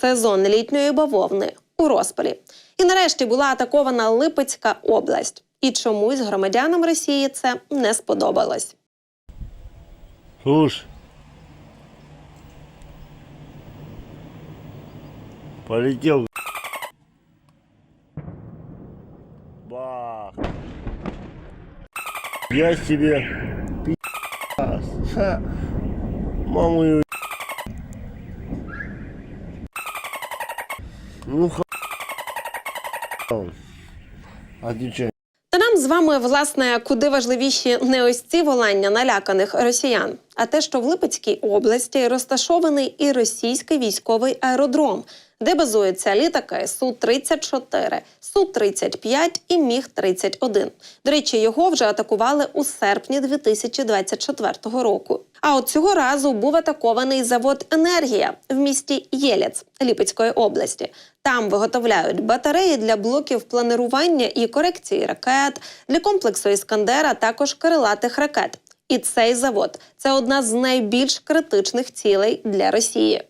сезон літньої бавовни у розпалі. І нарешті була атакована Липецька область. І чомусь громадянам Росії це не сподобалось. Слушай. Полетел. Бах. Я себе пи***ас. Маму Ну ха. дівчина? Та нам з вами, власне, куди важливіші не ось ці волання наляканих росіян, а те, що в Липецькій області розташований і російський військовий аеродром, де базуються літаки Су-34, Су-35 і Міг-31. До речі, його вже атакували у серпні 2024 року. А от цього разу був атакований завод Енергія в місті Єлєц Липецької області. Там виготовляють батареї для блоків планирування і корекції ракет, для комплексу Іскандера, також крилатих ракет. І цей завод це одна з найбільш критичних цілей для Росії.